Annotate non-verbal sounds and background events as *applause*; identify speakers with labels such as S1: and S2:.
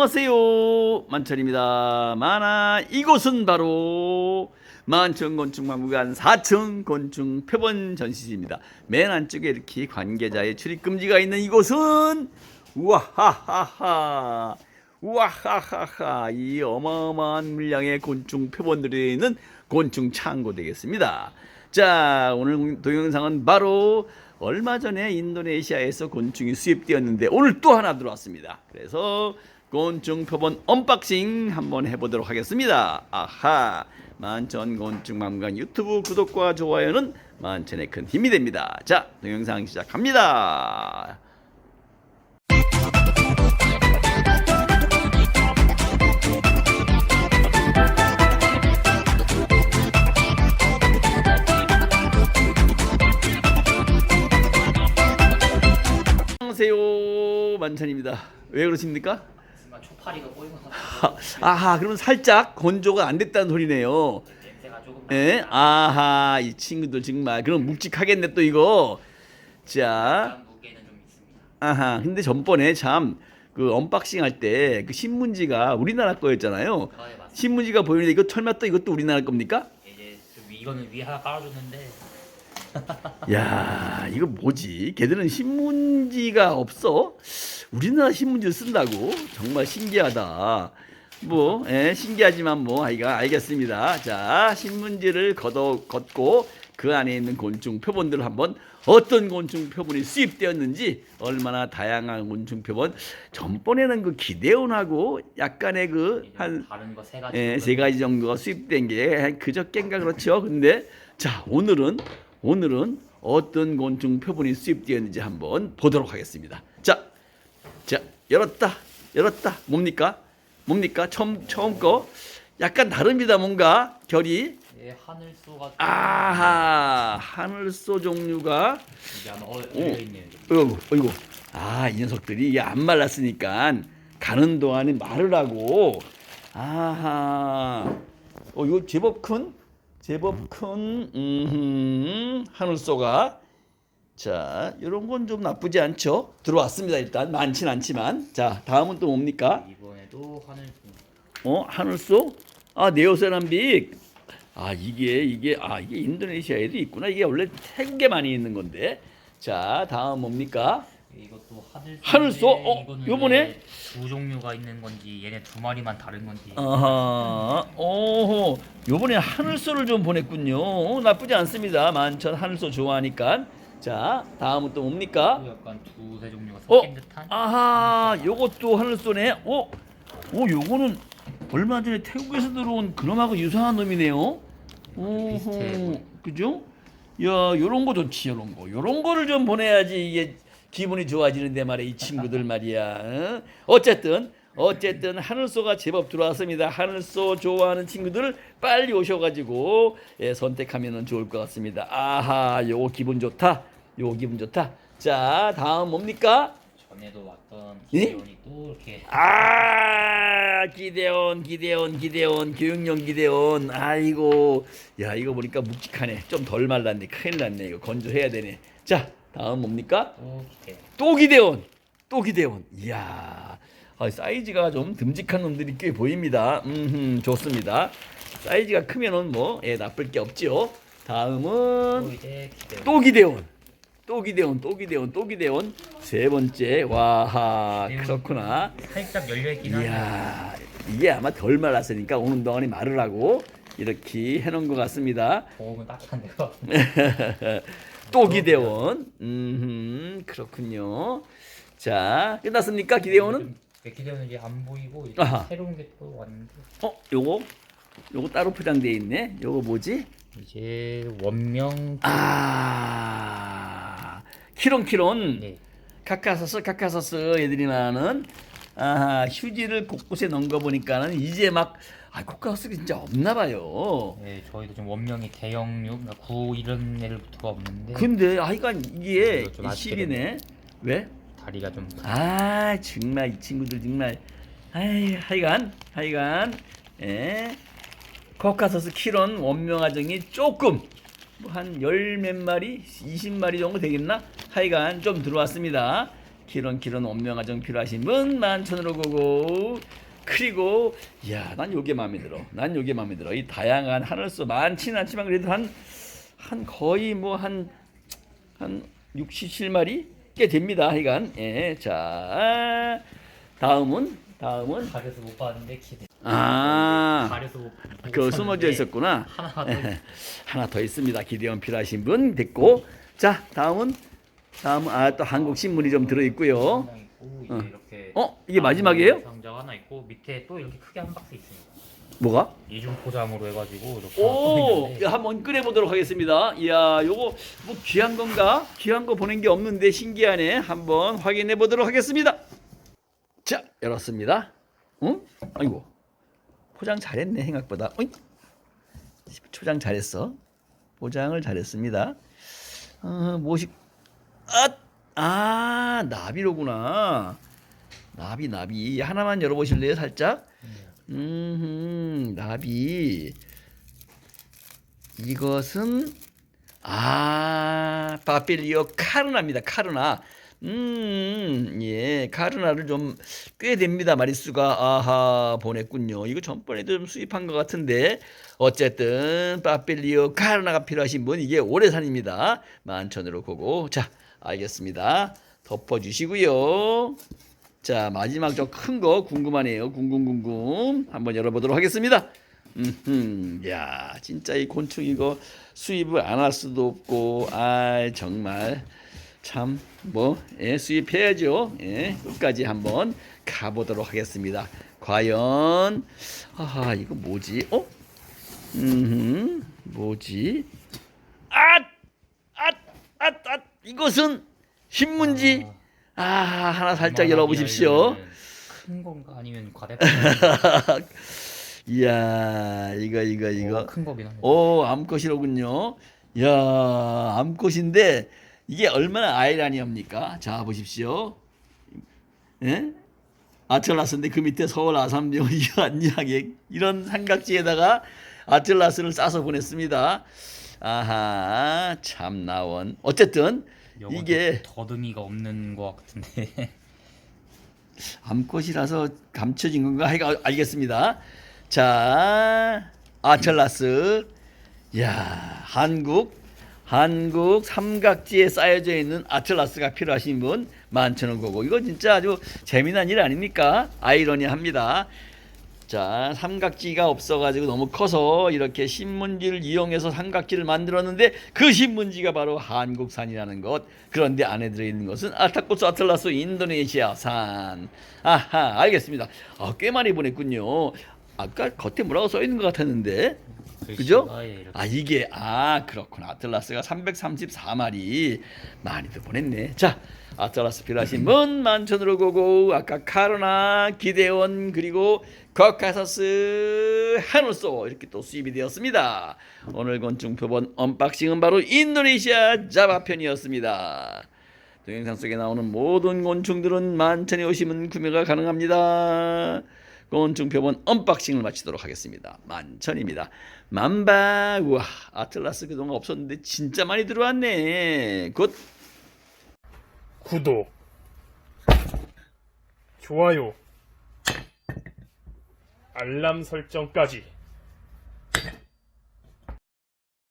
S1: 안녕하세요. 만천입니다. 만화 이곳은 바로 만천곤충 박물관 4층 곤충 표본 전시지입니다. 맨 안쪽에 이렇게 관계자의 출입 금지가 있는 이곳은 우와하하하 우와하하하 이 어마어마한 물량의 곤충 표본들이 있는 곤충 창고 되겠습니다. 자 오늘 동영상은 바로 얼마 전에 인도네시아에서 곤충이 수입되었는데 오늘 또 하나 들어왔습니다. 그래서 곤충 표본 언박싱 한번 해보도록 하겠습니다. 아하 만천 곤충 박물관 유튜브 구독과 좋아요는 만천의 큰 힘이 됩니다. 자 동영상 시작합니다. 안녕하세요 만천입니다. 왜 그러십니까?
S2: 순간 초파리가 꼬이고
S1: 아, 아하 그러면 살짝 건조가 안 됐다는 소리네요.
S2: 냄새가 조금
S1: 예? 아하 이 친구들 정말 그럼 묵직하겠네 또 이거. 자
S2: 약간 무게는 좀 있습니다.
S1: 아하 근데 전번에 참 그 언박싱 할 때 그 신문지가 우리나라 거였잖아요.
S2: 아, 예, 맞습니다.
S1: 신문지가 보이는데 이거 설마 또 이것도 우리나라 겁니까?
S2: 이제 좀 위- 이거는 위 하나 깔아줬는데
S1: 야 이거 뭐지? 걔들은 신문지가 없어? 우리나라 신문지를 쓴다고? 정말 신기하다. 뭐 예, 신기하지만 뭐 아이가 알겠습니다. 자 신문지를 걷어 걷고 그 안에 있는 곤충 표본들을 한번 어떤 곤충 표본이 수입되었는지 얼마나 다양한 곤충 표본 전번에는 그 기대온하고 약간의 그 한
S2: 다른 거 세 가지
S1: 예, 세 가지 정도가 수입된 게 그저께인가 그렇죠. 근데 자 오늘은 오늘은 어떤 곤충 표본이 수입되었는지 한번 보도록 하겠습니다. 자, 자 열었다, 열었다. 뭡니까? 뭡니까? 처음 처음 거 약간 다릅니다. 뭔가 결이
S2: 예, 하늘소가
S1: 아하 하늘소 종류가
S2: 이게 아마 있네요.
S1: 어이구, 어이구. 아, 이 녀석들이 이게 안 말랐으니까 가는 동안에 말을 하고. 아하. 어, 이거 제법 큰, 제법 큰, 음, 하늘소가. 자, 이런 건 좀 나쁘지 않죠? 들어왔습니다, 일단. 많진 않지만. 자, 다음은 또 뭡니까?
S2: 이번에도 하늘소
S1: 어, 하늘소? 아, 네오세람빅. 아, 이게 이게 아, 이게 인도네시아에도 있구나. 이게 원래 태국에 많이 있는 건데. 자, 다음 뭡니까?
S2: 이것도 하늘소
S1: 하늘소? 어, 요번에?
S2: 두 종류가 있는 건지 얘네 두 마리만 다른 건지
S1: 아하, 오호, 요번에 하늘소를 좀 보냈군요. 어, 나쁘지 않습니다. 만천 하늘소 좋아하니까. 자, 다음은 또 뭡니까?
S2: 또 약간 두세 종류가
S1: 어,
S2: 섞인 듯한
S1: 아하, 요것도 하늘소네. 어, 오, 요거는 얼마 전에 태국에서 들어온 그놈하고 유사한 놈이네요.
S2: 비슷해
S1: 오호,
S2: 보여.
S1: 그죠? 야, 요런 거 좋지, 요런 거. 요런 거를 좀 보내야지 이게 기분이 좋아지는데 말이야, 이 친구들 말이야. 어? 어쨌든, 어쨌든 하늘소가 제법 들어왔습니다. 하늘소 좋아하는 친구들 빨리 오셔가지고 예, 선택하면 좋을 것 같습니다. 아하, 요거 기분 좋다. 요거 기분 좋다. 자, 다음 뭡니까?
S2: 전에도 왔던
S1: 예?
S2: 기온이 또 이렇게
S1: 아 기대온 기대온 기대온 교육용 기대온 아이고. 야 이거 보니까 묵직하네. 좀 덜 말랐네. 큰일 났네. 이거 건조해야 되네. 자 다음 뭡니까?
S2: 또 기대
S1: 또 기대온 또 기대온 이야 아, 사이즈가 좀 듬직한 놈들이 꽤 보입니다. 음 좋습니다. 사이즈가 크면은 뭐 예, 나쁠 게 없지요.
S2: 또
S1: 다음은
S2: 이제 기대
S1: 또 기대온 또 기대온 또 기대온 또 기대온 세 번째 와하 그렇구나
S2: 살짝 열려 있긴
S1: 이야 이게 아마 덜 말랐으니까 오는 동안에 말을 하고 이렇게 해놓은 것 같습니다.
S2: 보험은 딱한데요. *laughs*
S1: 또 기대원, 음 그렇군요. 자 끝났습니까 기대원은?
S2: 기대원은 이제 안 보이고 이제
S1: 아하.
S2: 새로운 게 또 왔는데
S1: 어 요거 요거 따로 포장돼 있네. 요거 뭐지?
S2: 이제 원명
S1: 아 키론키론
S2: 네.
S1: 카카서스 카카서스 애들이 많은 아 휴지를 곳곳에 넣은 거 보니까는 이제 막 아, 코카서스 진짜 없나 봐요.
S2: 네, 저희도 지금 원명이 대형류, 그러니까 구 이런 애들부터가 없는데
S1: 근데 하여간 이게
S2: 좀 아쉽게
S1: 실이네. 왜?
S2: 다리가 좀
S1: 아 정말 이 친구들 정말 아이 하여간 하여간 예 코카서스 키론 원명아정이 조금 뭐한열 몇 마리, 20마리 정도 되겠나? 하여간 좀 들어왔습니다. 기런 기런 원명아정 필요하신 분 만천으로 고고 그리고 야난 요게 마음에 들어 난 요게 마음에 들어 이 다양한 하늘소 많지는 않지만 그래도 한 한 거의 뭐 한 한 67마리 꽤 됩니다 하여간 예자 다음은 다음은
S2: 가려서 못 봤는데 기대.
S1: 아
S2: 가려서 못. 못
S1: 그 숨어져 있었구나
S2: 하나 더. *laughs*
S1: 하나 더 있습니다. 기대원 필요하신 분 됐고 자 다음은 다음은 아또 한국 신문이 좀 들어 있고요.
S2: 상장 있고 이제
S1: 어.
S2: 이렇게.
S1: 어 이게 마지막이에요?
S2: 상자가 하나 있고 밑에 또 이렇게 크게 한 박스 있습니다.
S1: 뭐가?
S2: 이중 포장으로 해가지고 이렇게
S1: 오
S2: 있는데
S1: 한번 꺼내 보도록 하겠습니다. 이야 요거 뭐 귀한 건가? 귀한 거 보낸 게 없는데 신기하네. 한번 확인해 보도록 하겠습니다. 자 열었습니다. 응? 아이고 포장 잘했네 생각보다. 어이? 포장 잘했어. 포장을 잘했습니다. 어, 무엇이 아, 아 나비로구나. 나비 나비. 하나만 열어보실래요 살짝? 음 나비. 이것은 아 바필리오 카르나입니다 카르나. 음 예 카르나를 좀 꽤 됩니다 마리수가. 아하 보냈군요. 이거 전번에도 좀 수입한 것 같은데. 어쨌든 바필리오 카르나가 필요하신 분 이게 오래 산입니다. 만천으로 보고. 자 알겠습니다. 덮어주시고요. 자 마지막 저 큰 거 궁금하네요. 궁금궁금. 한번 열어보도록 하겠습니다. 음, 야 진짜 이 곤충 이거 수입을 안 할 수도 없고. 아 정말. 참 뭐 예, 수입해야죠. 예, 끝까지 한번 가보도록 하겠습니다. 과연 아 이거 뭐지? 어? 음 뭐지? 앗앗앗앗 이것은 신문지? 아 하나 살짝 열어보십시오.
S2: 큰 건가? 아니면 과대. *laughs*
S1: 이야 이거 이거 이거.
S2: 큰 거긴 합니다.
S1: 오 암컷이로군요. 야 암컷인데 이게 얼마나 아이라니합니까? 자 보십시오. 예? 아틀라스인데 그 밑에 서울 아삼령 이한이하게 이런 삼각지에다가 아틀라스를 싸서 보냈습니다. 아하 참 나원. 어쨌든 이게
S2: 더- 더듬이가 없는 것 같은데. *laughs*
S1: 암컷이라서 감춰진 건가 해가 알겠습니다. 자, 아틀라스. 야, 한국 한국 삼각지에 쌓여져 있는 아틀라스가 필요하신 분 만천원 거고 이거 진짜 아주 재미난 일 아닙니까? 아이러니합니다. 자, 삼각지가 없어가지고 너무 커서 이렇게 신문지를 이용해서 삼각지를 만들었는데 그 신문지가 바로 한국산이라는 것. 그런데 안에 들어있는 것은 알타코스 아틀라스 인도네시아산. 아하, 알겠습니다. 아, 꽤 많이 보냈군요. 아까 겉에 뭐라고 써 있는 것 같았는데. 그죠?
S2: 예,
S1: 아 이게 아 그렇구나 아틀라스가 334마리 많이도 보냈네 자 아틀라스 필요하신 분 *laughs* 만천으로 고고 아까 카르나 기대원 그리고 거카사스 하누소 이렇게 또 수입이 되었습니다 오늘 곤충 표본 언박싱은 바로 인도네시아 자바 편이었습니다 동영상 속에 나오는 모든 곤충들은 만천에 오시면 구매가 가능합니다. 곤충 표본 언박싱을 마치도록 하겠습니다. 만천입니다. 만바 우와 아틀라스 그동안 없었는데 진짜 많이 들어왔네. 굿
S3: 구독, 좋아요, 알람 설정까지